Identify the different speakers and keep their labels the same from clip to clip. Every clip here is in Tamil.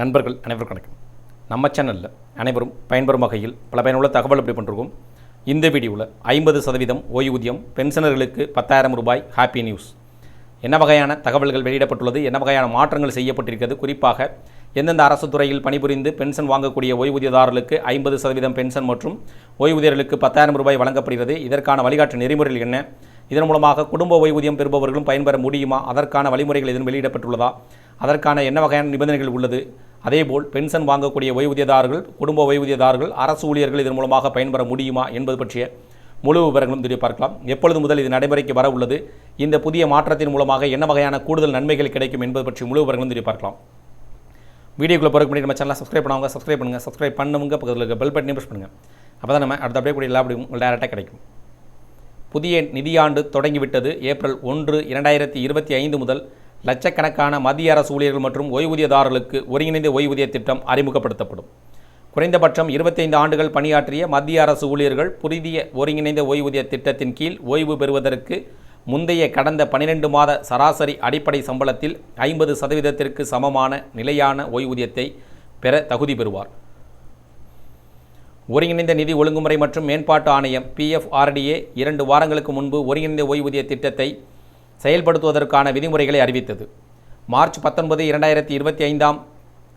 Speaker 1: நண்பர்கள் அனைவருக்கும் வணக்கம். நம்ம சேனலில் அனைவரும் பயன்பெறும் வகையில் பல பயனுள்ள தகவல் அப்படி பண்ணுறோம் இந்த வீடியோவில் ஐம்பது சதவீதம் ஓய்வூதியம் பென்ஷனர்களுக்கு பத்தாயிரம் ரூபாய் ஹாப்பி நியூஸ் என்ன வகையான தகவல்கள் வெளியிடப்பட்டுள்ளது? என்ன வகையான மாற்றங்கள் செய்யப்பட்டிருக்கிறது? குறிப்பாக எந்தெந்த அரசு துறையில் பணிபுரிந்து பென்ஷன் வாங்கக்கூடிய ஓய்வூதியதாரர்களுக்கு ஐம்பது சதவீதம் பென்ஷன் மற்றும் ஓய்வூதியர்களுக்கு பத்தாயிரம் ரூபாய் வழங்கப்படுகிறது. இதற்கான வழிகாட்டு நெறிமுறைகள் என்ன? இதன் மூலமாக குடும்ப ஓய்வூதியம் பெறுபவர்களும் பயன்பெற முடியுமா? அதற்கான வழிமுறைகள் எதுவும் வெளியிடப்பட்டுள்ளதா? அதற்கான என்ன வகையான நிபந்தனைகள் உள்ளது? அதேபோல் பென்ஷன் வாங்கக்கூடிய ஓய்வூதியதாரர்கள் குடும்ப ஓய்வூதியதாரர்கள் அரசு ஊழியர்கள் இதன் மூலமாக பயன்பெற முடியுமா என்பது பற்றிய முழு விவரங்களும் தெரிய பார்க்கலாம். எப்பொழுது முதல் இது நடைமுறைக்கு வர உள்ளது? இந்த புதிய மாற்றத்தின் மூலமாக என்ன வகையான கூடுதல் நன்மைகள் கிடைக்கும் என்பது பற்றி முழு விவரங்களும் தெரிய பார்க்கலாம். வீடியோக்குள்ளே போகிறதுக்கு முன்னாடி நம்ம சேனலை சப்ஸ்கிரைப் பண்ணவங்க சப்ஸ்கிரைப் பண்ணுங்கள் சப்ஸ்கிரைப் பண்ணவங்க பக்கத்தில் இருக்க பெல் பட்டனையும் ப்ரெஸ் பண்ணுங்கள் அப்போ தான் நம்ம அடுத்த அப்படியே கூடிய எல்லா அப்படியும் உங்களுக்கு டேரெக்டாக கிடைக்கும். புதிய நிதியாண்டு தொடங்கிவிட்டது ஏப்ரல் ஒன்று இரண்டாயிரத்தி இருபத்தி ஐந்து முதல் லட்சக்கணக்கான மத்திய அரசு ஊழியர்கள் மற்றும் ஓய்வூதியதாரர்களுக்கு ஒருங்கிணைந்த ஓய்வூதிய திட்டம் அறிமுகப்படுத்தப்படும். குறைந்தபட்சம் இருபத்தைந்து ஆண்டுகள் பணியாற்றிய மத்திய அரசு ஊழியர்கள் புதிய ஒருங்கிணைந்த ஓய்வூதிய திட்டத்தின் கீழ் ஓய்வு பெறுவதற்கு முந்தைய கடந்த பனிரெண்டு மாத சராசரி அடிப்படை சம்பளத்தில் ஐம்பது சதவீதத்திற்கு சமமான நிலையான ஓய்வூதியத்தை பெற தகுதி பெறுவார். ஒருங்கிணைந்த நிதி ஒழுங்குமுறை மற்றும் மேம்பாட்டு ஆணையம் பிஎஃப்ஆர்டிஏ இரண்டு வாரங்களுக்கு முன்பு ஒருங்கிணைந்த ஓய்வூதிய திட்டத்தை செயல்படுத்துவதற்கான விதிமுறைகளை அறிவித்தது. மார்ச் பத்தொன்பது இரண்டாயிரத்தி இருபத்தி ஐந்தாம்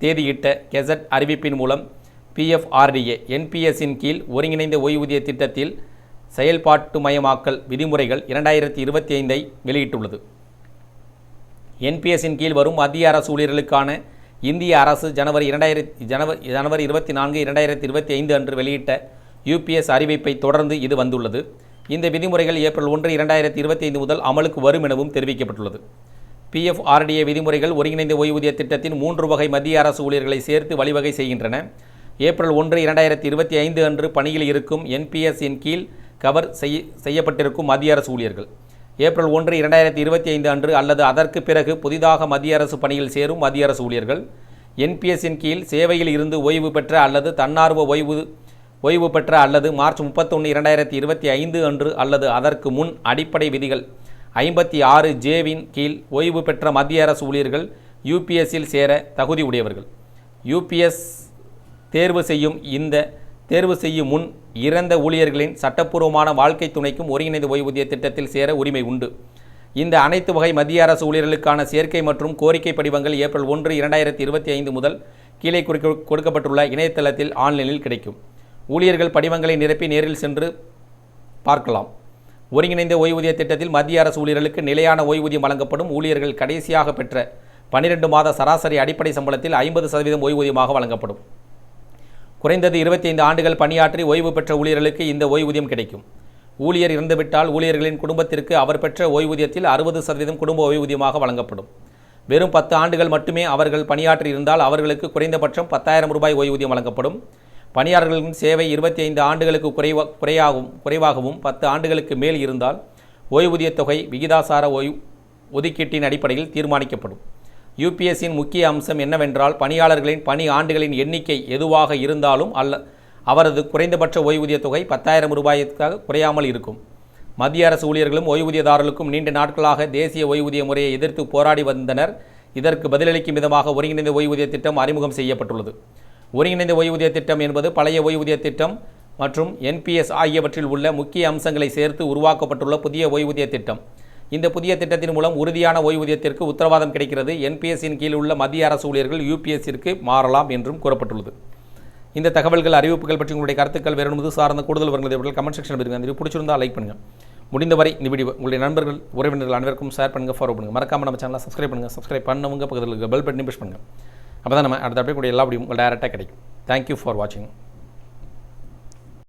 Speaker 1: தேதியிட்ட கெசட் அறிவிப்பின் மூலம் பிஎஃப்ஆர்டிஏ என்பிஎஸ்ஸின் கீழ் ஒருங்கிணைந்த ஓய்வூதிய திட்டத்தில் செயல்பாட்டுமயமாக்கல் விதிமுறைகள் இரண்டாயிரத்தி இருபத்தி ஐந்தை வெளியிட்டுள்ளது என்பிஎஸ்ஸின் கீழ் வரும் மத்திய அரசு ஊழியர்களுக்கான இந்திய அரசு ஜனவரி இரண்டாயிரத்தி ஜனவரி ஜனவரி இருபத்தி நான்கு இரண்டாயிரத்தி இருபத்தி ஐந்து அன்று வெளியிட்ட யூபிஎஸ் அறிவிப்பை தொடர்ந்து இது வந்துள்ளது. இந்த விதிமுறைகள் ஏப்ரல் ஒன்று இரண்டாயிரத்தி இருபத்தி ஐந்து முதல் அமலுக்கு வரும் எனவும் தெரிவிக்கப்பட்டுள்ளது. பிஎஃப்ஆர்டிஏ விதிமுறைகள் ஒருங்கிணைந்த ஓய்வூதிய திட்டத்தின் மூன்று வகை மத்திய அரசு ஊழியர்களை சேர்த்து வழிவகை செய்கின்றன. ஏப்ரல் ஒன்று இரண்டாயிரத்தி இருபத்தி ஐந்து அன்று பணியில் இருக்கும் என்பிஎஸ் இன் கீழ் கவர் செய்ய செய்யப்பட்டிருக்கும் மத்திய அரசு ஊழியர்கள். ஏப்ரல் ஒன்று இரண்டாயிரத்தி இருபத்தி ஐந்து அன்று அல்லது அதற்கு பிறகு புதிதாக மத்திய அரசு பணியில் சேரும் மத்திய அரசு ஊழியர்கள் என்பிஎஸ்ஸின் கீழ் சேவையில் இருந்து ஓய்வு பெற்ற அல்லது தன்னார்வ ஓய்வு ஓய்வு பெற்ற அல்லது மார்ச் முப்பத்தொன்று இரண்டாயிரத்தி இருபத்தி ஐந்து அன்று அல்லது அதற்கு முன் அடிப்படை விதிகள் ஐம்பத்தி ஆறு ஜேவின் கீழ் ஓய்வு பெற்ற மத்திய அரசு ஊழியர்கள் யூபிஎஸ்சில் சேர தகுதி உடையவர்கள். யூபிஎஸ் தேர்வு செய்யும் இந்த தேர்வு செய்யும் முன் இறந்த ஊழியர்களின் சட்டப்பூர்வமான வாழ்க்கை துணைக்கும் ஒருங்கிணைந்த ஓய்வூதிய திட்டத்தில் சேர உரிமை உண்டு. இந்த அனைத்து வகை மத்திய அரசு ஊழியர்களுக்கான சேர்க்கை மற்றும் கோரிக்கை படிவங்கள் ஏப்ரல் ஒன்று இரண்டாயிரத்தி இருபத்தி ஐந்து முதல் கீழே குறிக்க கொடுக்கப்பட்டுள்ள இணையதளத்தில் ஆன்லைனில் கிடைக்கும். ஊழியர்கள் படிவங்களை நிரப்பி நேரில் சென்று பார்க்கலாம். ஒருங்கிணைந்த ஓய்வூதிய திட்டத்தில் மத்திய அரசு ஊழியர்களுக்கு நிலையான ஓய்வூதியம் வழங்கப்படும் ஊழியர்கள் கடைசியாக பெற்ற பனிரெண்டு மாத சராசரி அடிப்படை சம்பளத்தில் ஐம்பது சதவீதம் ஓய்வூதியமாக வழங்கப்படும். குறைந்தது இருபத்தி ஐந்து ஆண்டுகள் பணியாற்றி ஓய்வு பெற்ற ஊழியர்களுக்கு இந்த ஓய்வூதியம் கிடைக்கும். ஊழியர் இறந்துவிட்டால் ஊழியர்களின் குடும்பத்திற்கு அவர் பெற்ற ஓய்வூதியத்தில் அறுபது சதவீதம் குடும்ப ஓய்வூதியமாக வழங்கப்படும். வெறும் பத்து ஆண்டுகள் மட்டுமே அவர்கள் பணியாற்றி இருந்தால் அவர்களுக்கு குறைந்தபட்சம் பத்தாயிரம் ரூபாய் ஓய்வூதியம் வழங்கப்படும். பணியாளர்களின் சேவை இருபத்தி ஐந்து ஆண்டுகளுக்கு குறைவா குறையாகவும் குறைவாகவும் பத்து ஆண்டுகளுக்கு மேல் இருந்தால் ஓய்வூதியத் தொகை விகிதாசார ஓய்வு ஒதுக்கீட்டின் அடிப்படையில் தீர்மானிக்கப்படும். யூபிஎஸ்சியின் முக்கிய அம்சம் என்னவென்றால் பணியாளர்களின் பணி ஆண்டுகளின் எண்ணிக்கை எதுவாக இருந்தாலும் அல்ல அவரது குறைந்தபட்ச ஓய்வூதிய தொகை பத்தாயிரம் ரூபாய்க்காக குறையாமல் இருக்கும். மத்திய அரசு ஊழியர்களும் ஓய்வூதியதாரர்களுக்கும் நீண்ட நாட்களாக தேசிய ஓய்வூதிய முறையை எதிர்த்து போராடி வந்தனர். இதற்கு பதிலளிக்கும் விதமாக ஒருங்கிணைந்த ஓய்வூதிய திட்டம் அறிமுகம் செய்யப்பட்டுள்ளது. ஒருங்கிணைந்த ஓய்வூதிய திட்டம் என்பது பழைய ஓய்வூதிய திட்டம் மற்றும் என்பிஎஸ் ஆகியவற்றில் உள்ள முக்கிய அம்சங்களை சேர்த்து உருவாக்கப்பட்டுள்ள புதிய ஓய்வூதிய திட்டம். இந்த புதிய திட்டத்தின் மூலம் உறுதியான ஓய்வூதியத்திற்கு உத்தரவாதம் கிடைக்கிறது. என்பிஎஸ்சின் கீழ் உள்ள மத்திய அரசு ஊழியர்கள் யூபிஎஸ்சிற்கு மாறலாம் என்றும் கூறப்பட்டுள்ளது. இந்த தகவல்கள் அறிவிப்புகள் பற்றி உங்களுடைய கருத்துக்கள் வேறு முது சார்ந்த கூடுதல் விவரங்கள் கமெண்ட் செக்ஷன் இருங்க அந்த பிடிச்சிருந்தால் லைக் பண்ணுங்கள் முடிந்தவரை இந்த வீடியோ உங்களுடைய நண்பர்கள் உறவினர்கள் அனைவருக்கும் ஷேர் பண்ணுங்கள் ஃபாலோ பண்ணுங்கள் மறக்காமல் நம்ம சேனலை சப்ஸ்கிரைப் பண்ணுங்கள் சப்ஸ்கிரைப் பண்ணவங்க பக்கத்தில் இருக்க பெல் பட்டனை ப்ரெஸ் பண்ணுங்கள் அப்போ தான் நம்ம அடுத்த அப்படியே கூட எல்லா அப்படியும் உங்களுக்கு டேரெக்டாக கிடைக்கும். தேங்க்யூ ஃபார் வாட்சிங்